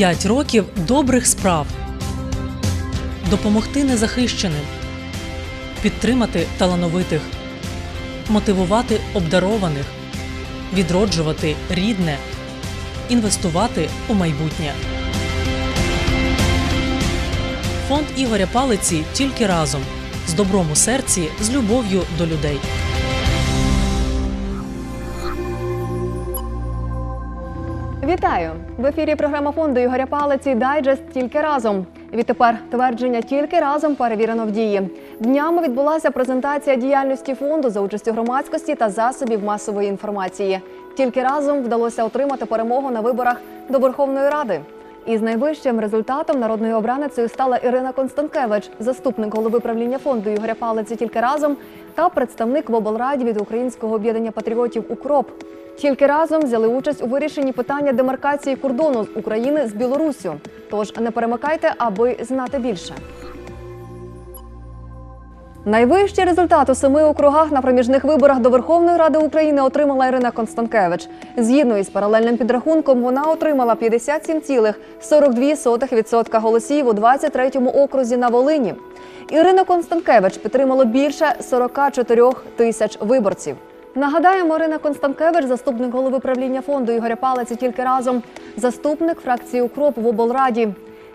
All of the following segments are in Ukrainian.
П'ять років добрих справ. Допомогти незахищеним. Підтримати талановитих. Мотивувати обдарованих. Відроджувати рідне. Інвестувати у майбутнє. Фонд Ігоря Палиці тільки разом. З добром у серці, з любов'ю до людей. Вітаю! В ефірі програма фонду Ігоря Палиці Дайджест тільки разом. Відтепер твердження тільки разом перевірено в дії. Днями відбулася презентація діяльності фонду за участю громадськості та засобів масової інформації. Тільки разом вдалося отримати перемогу на виборах до Верховної Ради. Із найвищим результатом народною обраницею стала Ірина Констанкевич, заступник голови правління фонду Ігоря Палиці тільки разом та представник в облраді від Українського об'єднання патріотів Укроп. Тільки разом взяли участь у вирішенні питання демаркації кордону з України з Білоруссю. Тож не перемикайте, аби знати більше. Найвищий результат у семи округах на проміжних виборах до Верховної Ради України отримала Ірина Констанкевич. Згідно із паралельним підрахунком, вона отримала 57,42% голосів у 23-му окрузі на Волині. Ірина Констанкевич підтримала більше 44 тисяч виборців. Нагадаємо, Марина Констанкевич, заступник голови правління фонду Ігоря Палиці тільки разом, заступник фракції Укроп в облраді.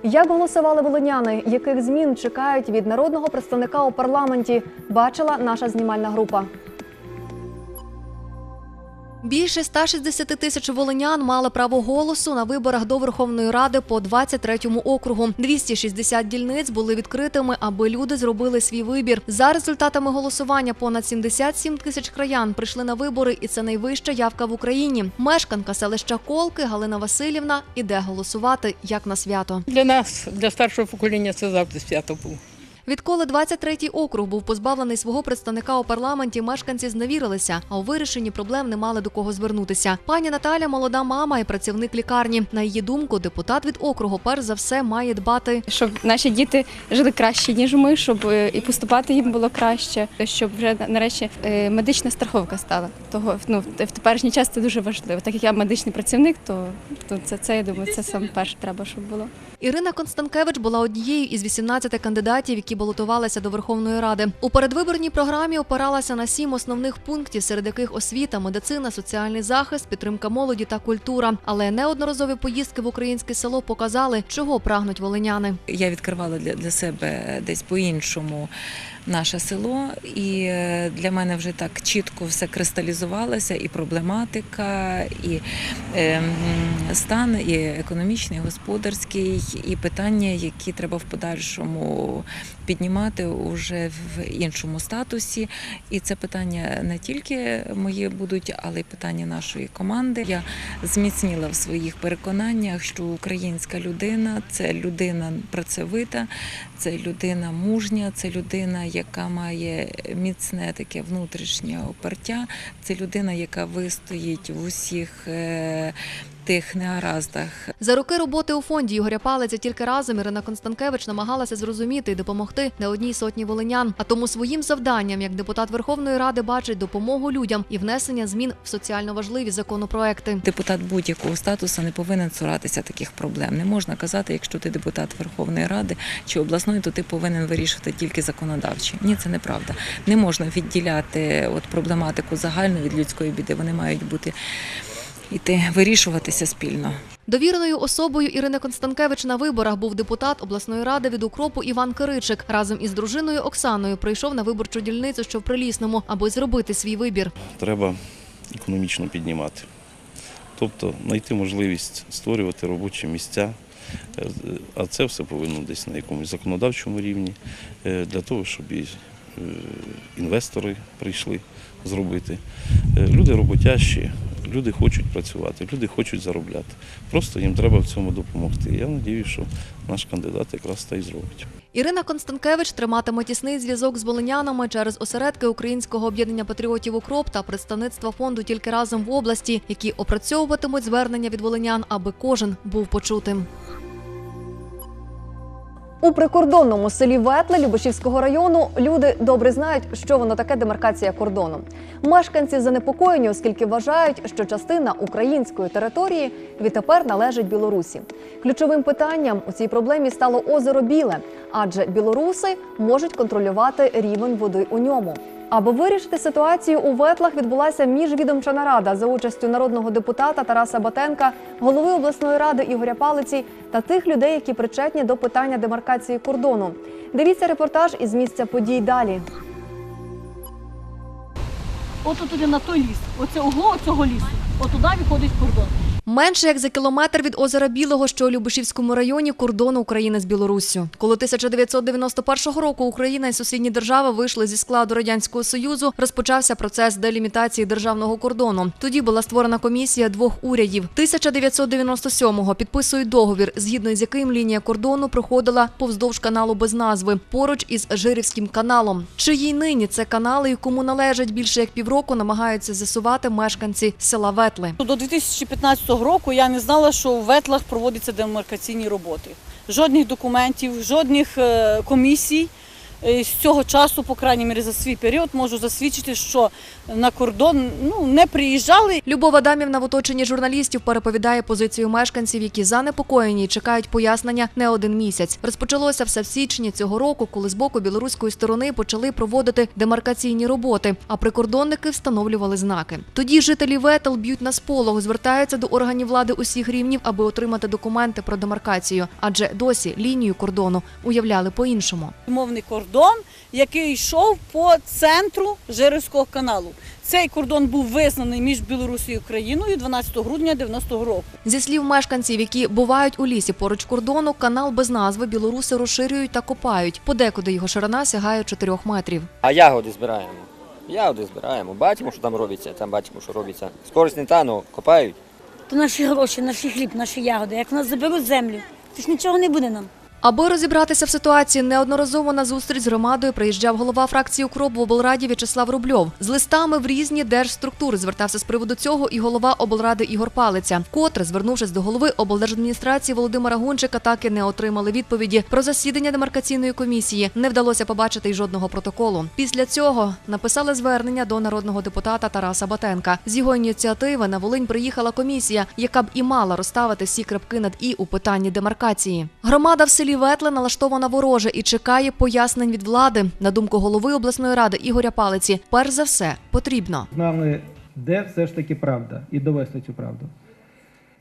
Як голосували волиняни, яких змін чекають від народного представника у парламенті, бачила наша знімальна група. Більше 160 тисяч волинян мали право голосу на виборах до Верховної Ради по 23-му округу. 260 дільниць були відкритими, аби люди зробили свій вибір. За результатами голосування понад 77 тисяч краян прийшли на вибори, і це найвища явка в Україні. Мешканка селища Колки Галина Васильівна іде голосувати як на свято. Для нас, для старшого покоління, це завжди свято було. Відколи 23-й округ був позбавлений свого представника у парламенті, мешканці зневірилися, а у вирішенні проблем не мали до кого звернутися. Пані Наталя молода мама і працівник лікарні. На її думку, депутат від округу перш за все має дбати щоб наші діти жили краще, ніж ми, щоб е, і поступати їм було краще, щоб вже нарешті е, медична страховка стала. Того ну в теперішній час це дуже важливо. Так як я медичний працівник, то, то це, це я думаю, це саме перше треба, щоб було. Ірина Констанкевич була однією із 18 кандидатів, які балотувалися до Верховної Ради. У передвиборній програмі опиралася на сім основних пунктів, серед яких освіта, медицина, соціальний захист, підтримка молоді та культура. Але неодноразові поїздки в українське село показали, чого прагнуть волиняни. Я відкривала для, для себе десь по-іншому наше село, і е, для мене вже так чітко все кристалізувалося, і проблематика, і е, стан, і економічний, і господарський, і питання, які треба в подальшому піднімати уже в іншому статусі. І це питання не тільки мої будуть, але й питання нашої команди. Я зміцніла в своїх переконаннях, що українська людина це людина працьовита, це людина мужня, це людина, яка має міцне таке внутрішнє опертя, це людина, яка вистоїть в усіх е, тих негараздах, За роки роботи у фонді Ігоря Палиця тільки разом Ірина Констанкевич намагалася зрозуміти і допомогти не одній сотні волинян. А тому своїм завданням, як депутат Верховної Ради, бачить допомогу людям і внесення змін в соціально важливі законопроекти. Депутат будь-якого статусу не повинен цуратися таких проблем. Не можна казати, якщо ти депутат Верховної Ради чи обласної, то ти повинен вирішувати тільки законодавчі. Ні, це неправда. Не можна відділяти от проблематику загальну від людської біди. Вони мають бути іти вирішуватися спільно. Довіреною особою Ірини Констанкевич на виборах був депутат обласної ради від укропу Іван Киричик. Разом із дружиною Оксаною прийшов на виборчу дільницю, що в Прилісному, аби зробити свій вибір. треба економічно піднімати. Тобто знайти можливість створювати робочі місця, Е, а це все повинно десь на якомусь законодавчому рівні, е, для того, щоб е, інвестори прийшли зробити. Е, Люди роботящі, люди хочуть працювати, люди хочуть заробляти. Просто їм треба в цьому допомогти. Я сподіваюся, що наш кандидат якраз це і зробить. Ірина Констанкевич триматиме тісний зв'язок з волинянами через осередки Українського об'єднання патріотів Укроп та представництва фонду тільки разом в області, які опрацьовуватимуть звернення від волинян, аби кожен був почутим. У прикордонному селі Ветле Любашівського району люди добре знають, що воно таке демаркація кордону. Мешканці занепокоєні, оскільки вважають, що частина української території відтепер належить Білорусі. Ключовим питанням у цій проблемі стало озеро Біле, адже білоруси можуть контролювати рівень води у ньому. Аби вирішити ситуацію у ветлах відбулася міжвідомча нарада за участю народного депутата Тараса Батенка, голови обласної ради Ігоря Палиці та тих людей, які причетні до питання демаркації кордону. Дивіться репортаж із місця подій далі. От туди на той ліс, оце угло цього лісу, от туди виходить кордон. Менше як за кілометр від озера Білого, що у Любешівському районі, кордону України з Білоруссю. Коли 1991 року Україна і сусідні держави вийшли зі складу радянського союзу, розпочався процес делімітації державного кордону. Тоді була створена комісія двох урядів. 1997-го підписують договір, згідно з яким лінія кордону проходила повздовж каналу без назви, поруч із Жирівським каналом. Чиї нині це канали і кому належать більше як півроку, намагаються з'ясувати мешканці села Ветли. До 2015 року я не знала, що в ветлах проводяться демаркаційні роботи. Жодних документів, жодних е, комісій. Е, З цього часу, по крайній мірі, за свій період можу засвідчити, що на кордон ну, не приїжджали Любов Адамівна в оточенні журналістів переповідає позицію мешканців, які занепокоєні і чекають пояснення не один місяць. Розпочалося все в січні цього року, коли з боку білоруської сторони почали проводити демаркаційні роботи, а прикордонники встановлювали знаки. Тоді жителі Ветел б'ють на сполох, звертаються до органів влади усіх рівнів, аби отримати документи про демаркацію, адже досі лінію кордону уявляли по-іншому. мовний кордон, який йшов по центру Жирівського каналу. Цей кордон був визнаний між Білорусією і Україною 12 грудня 90-го року. Зі слів мешканців, які бувають у лісі поруч кордону, канал без назви білоруси розширюють та копають. Подекуди його ширина сягає 4 метрів. А ягоди збираємо. Ягоди збираємо. Бачимо, що там робиться, там бачимо, що робиться. Скорість не та, ну копають. То наші гроші, наш хліб, наші ягоди. Як в нас заберуть землю, то ж нічого не буде нам. Аби розібратися в ситуації, неодноразово на зустріч з громадою приїжджав голова фракції «Укроп» в облраді В'ячеслав Рубльов. З листами в різні держструктури звертався з приводу цього і голова облради Ігор Палиця. Вкотре, звернувшись до голови облдержадміністрації Володимира Гунчика, так і не отримали відповіді про засідання демаркаційної комісії. Не вдалося побачити й жодного протоколу. Після цього написали звернення до народного депутата Тараса Батенка. З його ініціативи на Волинь приїхала комісія, яка б і мала розставити всі крапки над і у питанні демаркації. Громада в селі Ветле налаштована вороже і чекає пояснень від влади. На думку голови обласної ради Ігоря Палиці, перш за все потрібно. знали, де все ж таки правда, і довести цю правду.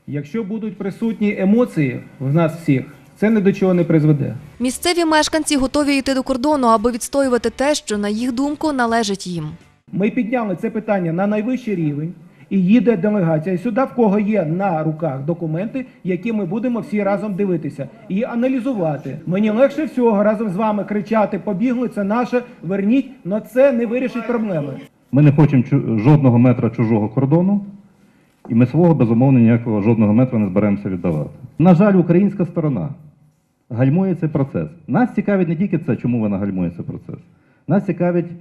Якщо будуть присутні емоції в нас всіх, це ні до чого не призведе. Місцеві мешканці готові йти до кордону, аби відстоювати те, що на їх думку належить їм. Ми підняли це питання на найвищий рівень, і їде делегація сюди, в кого є на руках документи, які ми будемо всі разом дивитися і аналізувати. Мені легше всього разом з вами кричати: побігли, це наше, верніть, але це не вирішить проблеми. Ми не хочемо жодного метра чужого кордону, і ми свого безумовно ніякого жодного метра не зберемося віддавати. На жаль, українська сторона гальмує цей процес. Нас цікавить не тільки це, чому вона гальмує цей процес. Нас цікавить,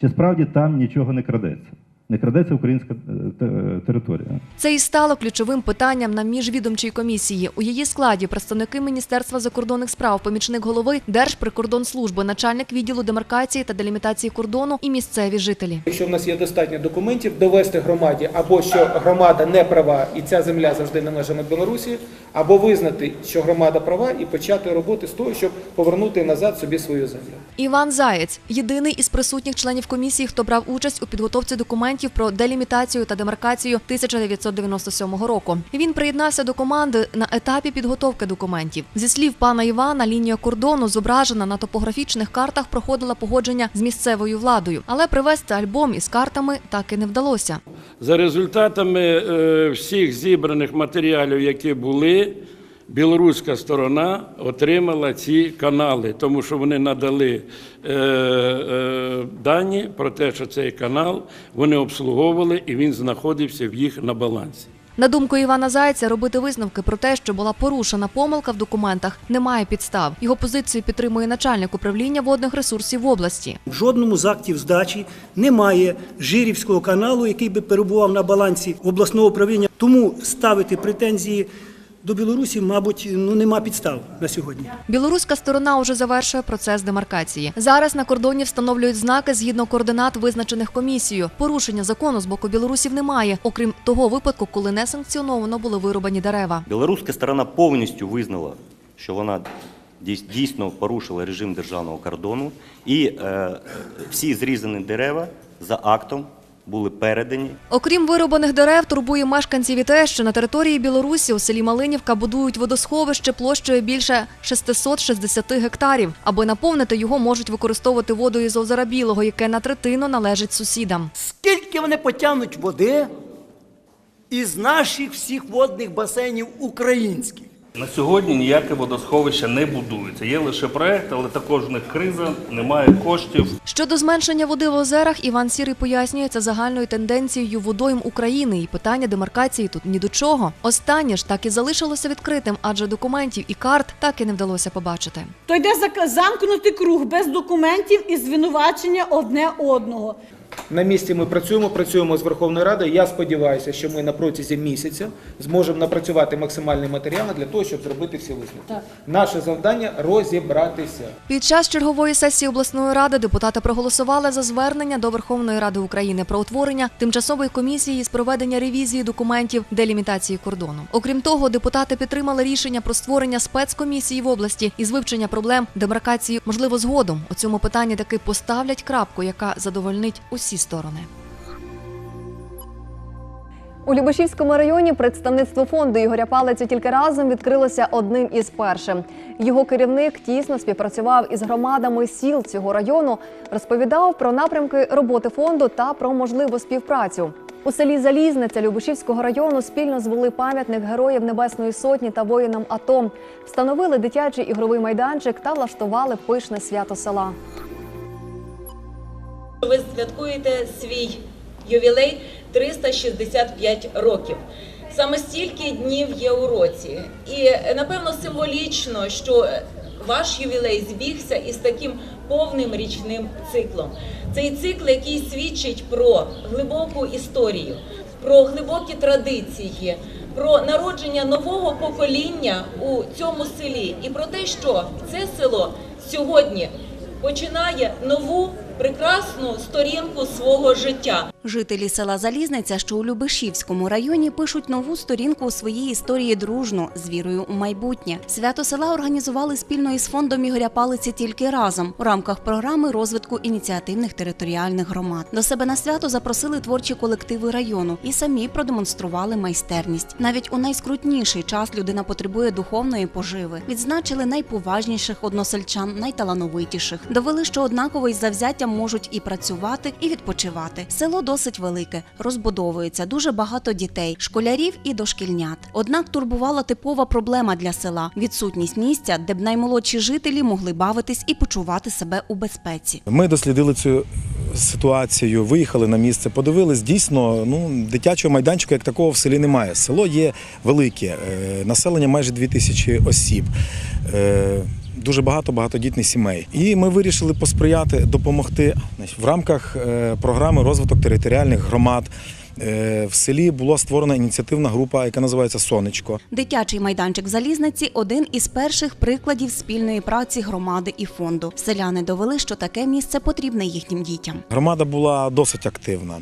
чи справді там нічого не крадеться. Не крадеться українська е, те- територія. Це і стало ключовим питанням на міжвідомчій комісії. У її складі представники Міністерства закордонних справ, помічник голови Держприкордонслужби, начальник відділу демаркації та делімітації кордону і місцеві жителі. Якщо в нас є достатньо документів, довести громаді або що громада не права і ця земля завжди належала Білорусі, або визнати, що громада права, і почати роботи з того, щоб повернути назад собі свою землю. Іван Заєць єдиний із присутніх членів комісії, хто брав участь у підготовці документів про делімітацію та демаркацію 1997 року. Він приєднався до команди на етапі підготовки документів. Зі слів пана Івана, лінія кордону зображена на топографічних картах проходила погодження з місцевою владою, але привезти альбом із картами так і не вдалося. За результатами е, всіх зібраних матеріалів, які були, білоруська сторона отримала ці канали, тому що вони надали е, е, дані про те, що цей канал вони обслуговували і він знаходився в їх на балансі. На думку Івана Зайця, робити висновки про те, що була порушена помилка в документах, немає підстав. Його позицію підтримує начальник управління водних ресурсів в області. В жодному з актів здачі немає Жирівського каналу, який би перебував на балансі обласного управління. Тому ставити претензії до Білорусі, мабуть, ну нема підстав на сьогодні. Білоруська сторона уже завершує процес демаркації. Зараз на кордоні встановлюють знаки згідно координат, визначених комісією. Порушення закону з боку білорусів немає, окрім того випадку, коли несанкціоновано були вирубані дерева. Білоруська сторона повністю визнала, що вона дійсно порушила режим державного кордону, і е, всі зрізані дерева за актом були передані Окрім вирубаних дерев, турбує мешканців і те, що на території Білорусі у селі Малинівка будують водосховище площею більше 660 гектарів. Аби наповнити його, можуть використовувати воду із озера Білого, яке на третину належить сусідам. Скільки вони потягнуть води із наших всіх водних басейнів українських? На сьогодні ніяке водосховище не будується. Є лише проект, але також в них криза, немає коштів. Щодо зменшення води в озерах, Іван Сірий пояснює це загальною тенденцією водойм України, і питання демаркації тут ні до чого. Останнє ж так і залишилося відкритим, адже документів і карт так і не вдалося побачити. То йде замкнутий круг без документів і звинувачення одне одного. На місці ми працюємо, працюємо з Верховною Радою. Я сподіваюся, що ми на протязі місяця зможемо напрацювати максимальні матеріали для того, щоб зробити всі висновки. Наше завдання розібратися. Під час чергової сесії обласної ради депутати проголосували за звернення до Верховної Ради України про утворення тимчасової комісії з проведення ревізії документів делімітації кордону. Окрім того, депутати підтримали рішення про створення спецкомісії в області із вивчення проблем демаркації. Можливо, згодом у цьому питанні таки поставлять крапку, яка задовольнить усі сторони. У Любешівському районі представництво фонду Ігоря Палицю тільки разом відкрилося одним із перших. Його керівник тісно співпрацював із громадами сіл цього району, розповідав про напрямки роботи фонду та про можливу співпрацю. У селі Залізниця Любешівського району спільно звели пам'ятник героїв Небесної Сотні та воїнам АТО, встановили дитячий ігровий майданчик та влаштували пишне свято села. Ви святкуєте свій ювілей 365 років. Саме стільки днів є у році, і напевно символічно, що ваш ювілей збігся із таким повним річним циклом. Цей цикл, який свідчить про глибоку історію, про глибокі традиції, про народження нового покоління у цьому селі, і про те, що це село сьогодні починає нову прекрасну сторінку свого життя. Жителі села Залізниця, що у Любешівському районі, пишуть нову сторінку у своїй історії дружно з вірою у майбутнє. Свято села організували спільно із фондом Ігоря Палиці тільки разом у рамках програми розвитку ініціативних територіальних громад. До себе на свято запросили творчі колективи району і самі продемонстрували майстерність. Навіть у найскрутніший час людина потребує духовної поживи. Відзначили найповажніших односельчан, найталановитіших. Довели, що однаково із завзяттям можуть і працювати, і відпочивати. Село досить велике, розбудовується дуже багато дітей, школярів і дошкільнят. Однак турбувала типова проблема для села відсутність місця, де б наймолодші жителі могли бавитись і почувати себе у безпеці. Ми дослідили цю ситуацію, виїхали на місце, подивились. Дійсно, ну дитячого майданчика як такого в селі немає. Село є велике, е, населення майже 2000 осіб. Дуже багато багатодітних сімей. І ми вирішили посприяти, допомогти в рамках е, програми розвиток територіальних громад. е, В селі була створена ініціативна група, яка називається Сонечко. Дитячий майданчик в залізниці один із перших прикладів спільної праці громади і фонду. Селяни довели, що таке місце потрібне їхнім дітям. Громада була досить активна.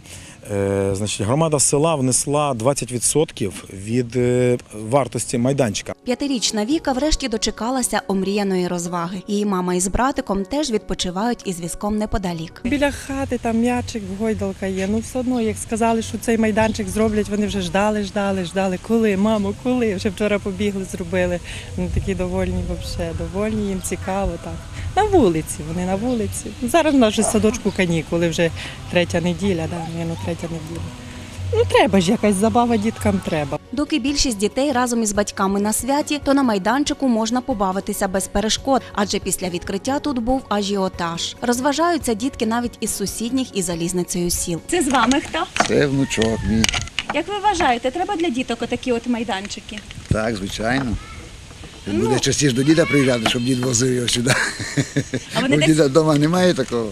Е, Значить, громада села внесла 20% від е, вартості майданчика. П'ятирічна Віка врешті дочекалася омріяної розваги. Її мама із братиком теж відпочивають із візком неподалік. Біля хати там м'ячик, гойдалка є. Ну все одно, як сказали, що цей майданчик зроблять, вони вже ждали, ждали, ждали. Коли, мамо, коли? Вже вчора побігли, зробили. Вони такі довольні, взагалі, довольні, їм цікаво так. На вулиці, вони на вулиці. Зараз в нас вже садочку канікули, вже третя неділя, да, ну, третя неділя. Ну треба ж якась забава діткам треба. Доки більшість дітей разом із батьками на святі, то на майданчику можна побавитися без перешкод, адже після відкриття тут був ажіотаж. Розважаються дітки навіть із сусідніх із залізницею сіл. Це з вами хто? Це внучок мій. Як ви вважаєте, треба для діток отакі от майданчики? Так, звичайно. Він буде частіше до діда приїжджати, щоб дід возив його сюди. А вони Бо десь- діда вдома немає такого.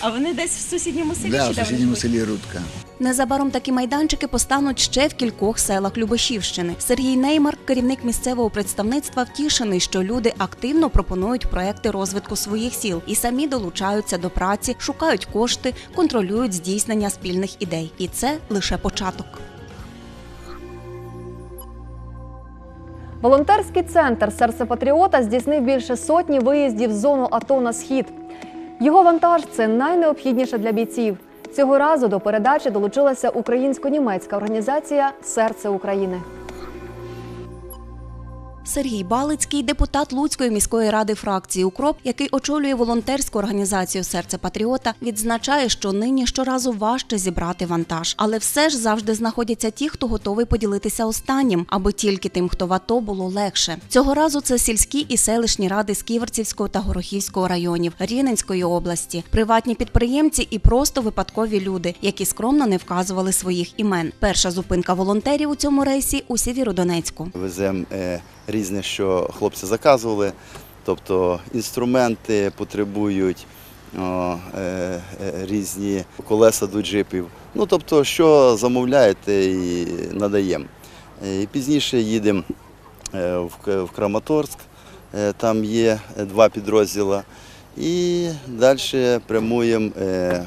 А вони десь в сусідньому селі Да, чи в де вони сусідньому живуть? селі Рудка. Незабаром такі майданчики постануть ще в кількох селах Любешівщини. Сергій Неймар, керівник місцевого представництва, втішений, що люди активно пропонують проекти розвитку своїх сіл і самі долучаються до праці, шукають кошти, контролюють здійснення спільних ідей. І це лише початок. Волонтерський центр Серце Патріота здійснив більше сотні виїздів з зону АТО на схід. Його вантаж це найнеобхідніше для бійців. Цього разу до передачі долучилася українсько-німецька організація Серце України. Сергій Балицький, депутат Луцької міської ради фракції Укроп, який очолює волонтерську організацію Серце Патріота, відзначає, що нині щоразу важче зібрати вантаж, але все ж завжди знаходяться ті, хто готовий поділитися останнім, аби тільки тим, хто в АТО, було легше. Цього разу це сільські і селищні ради з Ківерцівського та Горохівського районів Рівненської області, приватні підприємці і просто випадкові люди, які скромно не вказували своїх імен. Перша зупинка волонтерів у цьому рейсі у Сєвєродонецьку. Веземо е, різне, що хлопці заказували. Тобто інструменти потребують о, е, е, різні колеса до джипів. Ну тобто, що замовляєте і надаємо. Е, І пізніше їдемо е, в Краматорськ, там є два підрозділи. І далі прямуємо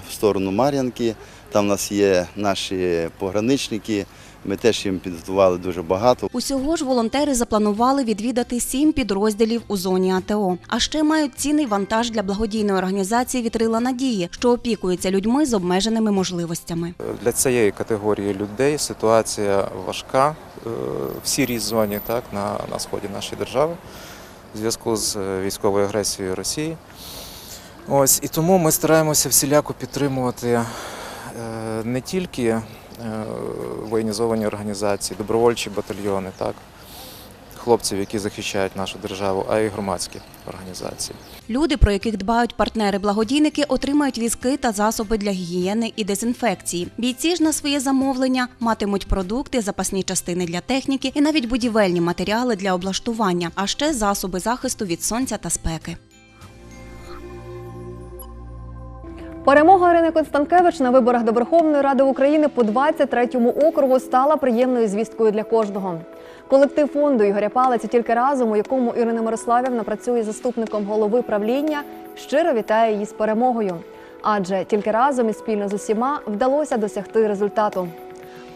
в сторону Мар'янки. Там у нас є наші пограничники. Ми теж їм підготували дуже багато. Усього ж волонтери запланували відвідати сім підрозділів у зоні АТО. А ще мають цінний вантаж для благодійної організації Вітрила Надії, що опікується людьми з обмеженими можливостями. Для цієї категорії людей ситуація важка е, в сірій зоні, так, на, на сході нашої держави в зв'язку з е, військовою агресією Росії. Ось, і тому ми стараємося всіляко підтримувати е, не тільки воєнізовані організації, добровольчі батальйони, так, хлопців, які захищають нашу державу, а й громадські організації. Люди, про яких дбають партнери-благодійники, отримають візки та засоби для гігієни і дезінфекції. Бійці ж на своє замовлення матимуть продукти, запасні частини для техніки і навіть будівельні матеріали для облаштування, а ще засоби захисту від сонця та спеки. Перемога Ірини Констанкевич на виборах до Верховної Ради України по 23-му округу стала приємною звісткою для кожного. Колектив фонду Ігоря Палець, тільки разом, у якому Ірина Мирославівна працює заступником голови правління, щиро вітає її з перемогою. Адже тільки разом і спільно з усіма вдалося досягти результату.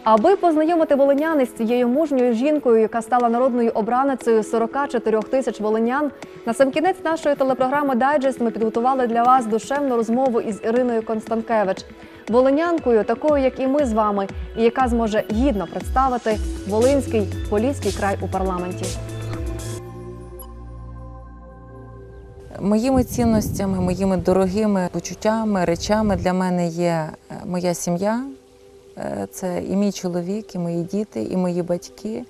Аби познайомити волинян із цією мужньою жінкою, яка стала народною обраницею 44 тисяч волинян, на сам кінець нашої телепрограми Дайджест ми підготували для вас душевну розмову із Іриною Констанкевич, волинянкою, такою як і ми з вами, і яка зможе гідно представити Волинський Поліський край у парламенті. Моїми цінностями, моїми дорогими почуттями, речами для мене є е, моя сім'я. Е, Це і мій чоловік, і мої діти, і мої батьки,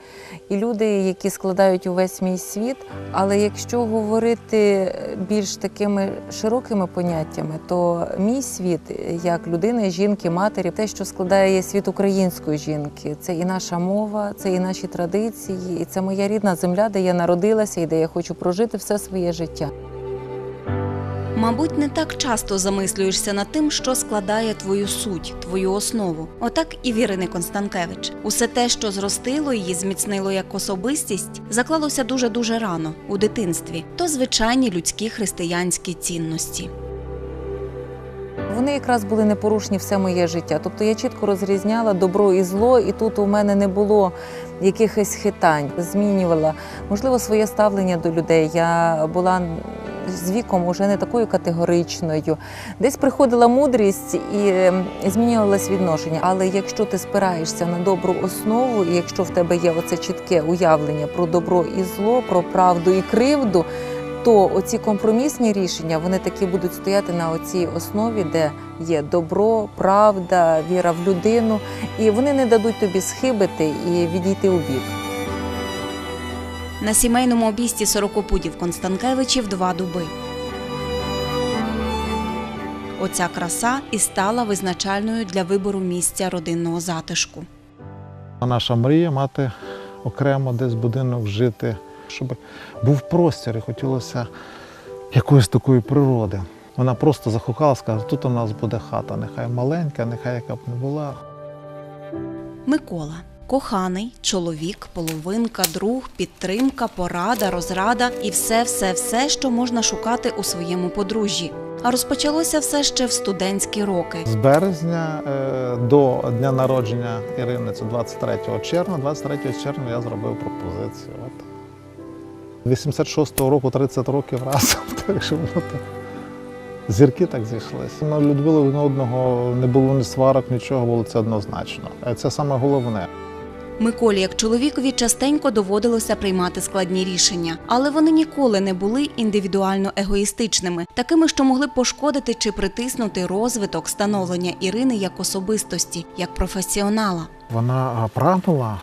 і люди, які складають увесь мій світ. Але якщо говорити більш такими широкими поняттями, то мій світ як людини, жінки, матері, те, що складає світ української жінки, це і наша мова, це і наші традиції, і це моя рідна земля, де я народилася і де я хочу прожити все своє життя. Мабуть, не так часто замислюєшся над тим, що складає твою суть, твою основу. Отак і в Ірини Констанкевич. Усе те, що зростило її, зміцнило як особистість, заклалося дуже дуже рано у дитинстві. То звичайні людські християнські цінності. Вони якраз були непорушні все моє життя. Тобто я чітко розрізняла добро і зло, і тут у мене не було якихось хитань. Змінювала можливо своє ставлення до людей. Я була з віком уже не такою категоричною. Десь приходила мудрість і ем, змінювалось відношення. Але якщо ти спираєшся на добру основу, і якщо в тебе є оце чітке уявлення про добро і зло, про правду і кривду, то оці компромісні рішення вони такі будуть стояти на оцій основі, де є добро, правда, віра в людину, і вони не дадуть тобі схибити і відійти у бік. На сімейному обійсті сорокопудів Констанкевичів два дуби. Оця краса і стала визначальною для вибору місця родинного затишку. Наша мрія мати окремо десь будинок жити, щоб був простір і хотілося якоїсь такої природи. Вона просто захукала, сказала, тут у нас буде хата, нехай маленька, нехай яка б не була. Микола. Коханий, чоловік, половинка, друг, підтримка, порада, розрада і все, все, все, що можна шукати у своєму подружжі. А розпочалося все ще в студентські роки. З березня е, до дня народження Ірини, це 23 червня. 23 червня я зробив пропозицію. 86-го року 30 років разом. Так що воно так. Зірки так зійшлися. Ми любили один одного, не було ні сварок, нічого було це однозначно. Це саме головне. Миколі, як чоловікові, частенько доводилося приймати складні рішення, але вони ніколи не були індивідуально егоїстичними, такими, що могли пошкодити чи притиснути розвиток становлення Ірини як особистості, як професіонала. Вона прагнула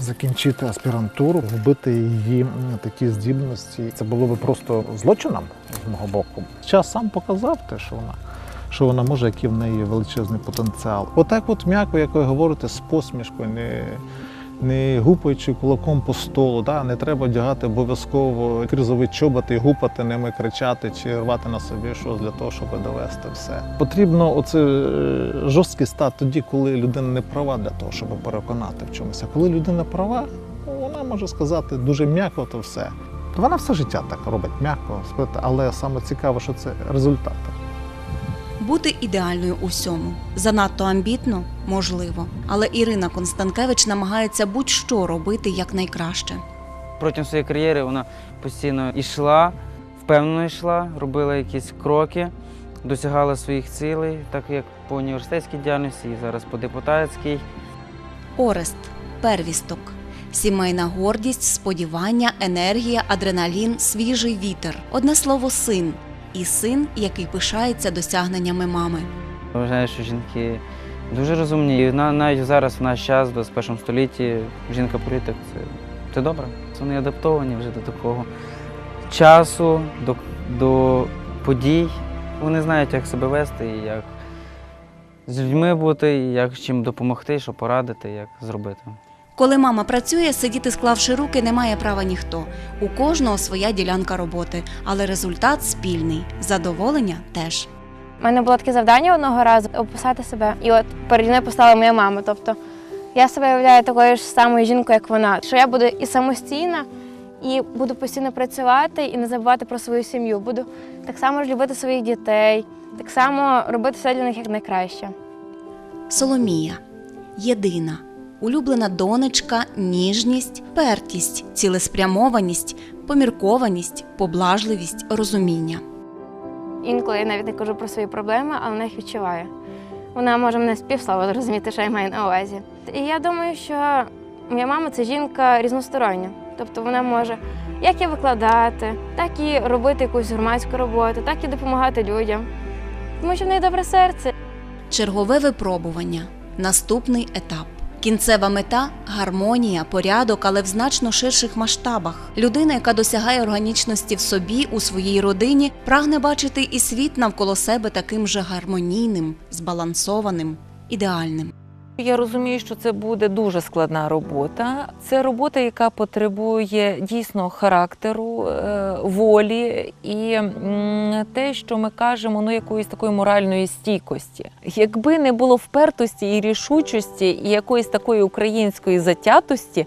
закінчити аспірантуру, вбити її такі здібності. Це було би просто злочином з мого боку. Час сам показав те, що вона. Що вона може, який в неї величезний потенціал. Отак, от м'яко, як ви говорите, з посмішкою, не, не гупаючи кулаком по столу. Да? Не треба одягати обов'язково кризові чоботи, гупати ними, кричати чи рвати на собі щось для того, щоб довести все. Потрібно оце е, жорсткий стати тоді, коли людина не права для того, щоб переконати в чомусь. А коли людина права, вона може сказати дуже м'яко то все. Вона все життя так робить м'яко, але саме цікаво, що це результати. Бути ідеальною у всьому занадто амбітно можливо, але Ірина Констанкевич намагається будь-що робити якнайкраще. Протягом своєї кар'єри вона постійно йшла, впевнено йшла, робила якісь кроки, досягала своїх цілей, так як по університетській діяльності і зараз по депутатській. Орест, первісток, сімейна гордість, сподівання, енергія, адреналін, свіжий вітер. Одне слово син. І син, який пишається досягненнями мами. Вважаю, що жінки дуже розумні. І навіть зараз в наш час, в 21 столітті, жінка-політик це, добре. Вони адаптовані вже до такого часу, до, до подій. Вони знають, як себе вести, і як з людьми бути, і як чим допомогти, що порадити, як зробити. Коли мама працює, сидіти склавши руки не має права ніхто. У кожного своя ділянка роботи, але результат спільний. Задоволення теж. У мене було таке завдання одного разу описати себе. І от переді мною постала моя мама. Тобто я себе уявляю такою ж самою жінкою, як вона. Що я буду і самостійна, і буду постійно працювати і не забувати про свою сім'ю. Буду так само ж любити своїх дітей, так само робити все для них як найкраще. Соломія єдина, улюблена донечка, ніжність, пертість, цілеспрямованість, поміркованість, поблажливість, розуміння. Інколи я навіть не кажу про свої проблеми, але вона їх відчуває. Вона може мене з півслова зрозуміти, що я маю на увазі. І я думаю, що моя мама це жінка різностороння. Тобто вона може як і викладати, так і робити якусь громадську роботу, так і допомагати людям. Тому що в неї добре серце. Чергове випробування, наступний етап. Кінцева мета гармонія, порядок, але в значно ширших масштабах. Людина, яка досягає органічності в собі, у своїй родині, прагне бачити і світ навколо себе таким же гармонійним, збалансованим, ідеальним. Я розумію, що це буде дуже складна робота. Це робота, яка потребує дійсно характеру, е, волі і те, що ми кажемо, ну якоїсь такої моральної стійкості. Якби не було впертості і рішучості, і якоїсь такої української затятості,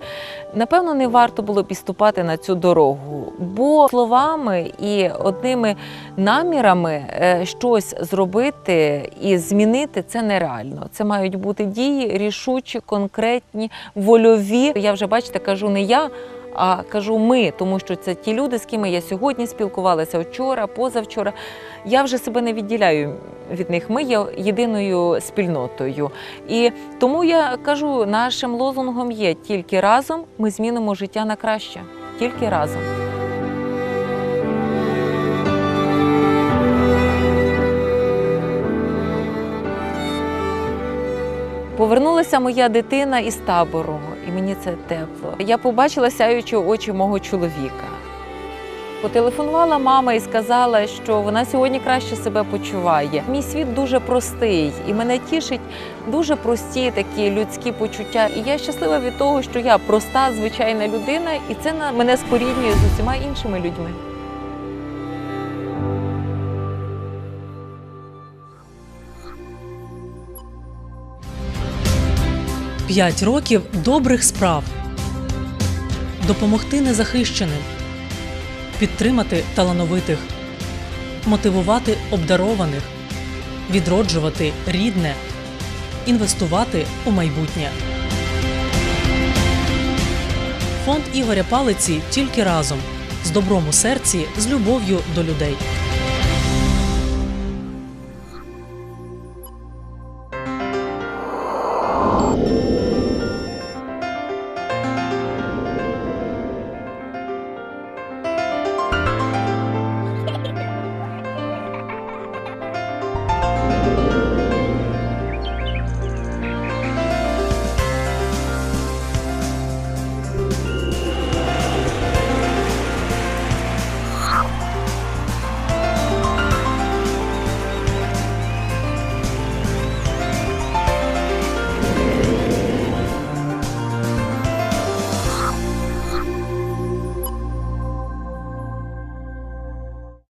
напевно, не варто було б і ступати на цю дорогу. Бо словами і одними намірами е, щось зробити і змінити це нереально. Це мають бути дії рішучі, конкретні, вольові. Я вже бачите, кажу не я. А кажу ми, тому що це ті люди, з ким я сьогодні спілкувалася вчора, позавчора. Я вже себе не відділяю від них. Ми є єдиною спільнотою. І тому я кажу, нашим лозунгом є тільки разом ми змінимо життя на краще. Тільки разом. Повернулася моя дитина із табору, і мені це тепло. Я побачила сяючі очі мого чоловіка. Потелефонувала мама і сказала, що вона сьогодні краще себе почуває. Мій світ дуже простий, і мене тішить дуже прості такі людські почуття. І я щаслива від того, що я проста, звичайна людина, і це мене споріднює з усіма іншими людьми. П'ять років добрих справ. Допомогти незахищеним. Підтримати талановитих. Мотивувати обдарованих. Відроджувати рідне. Інвестувати у майбутнє. Фонд Ігоря Палиці тільки разом з добром у серці, з любов'ю до людей.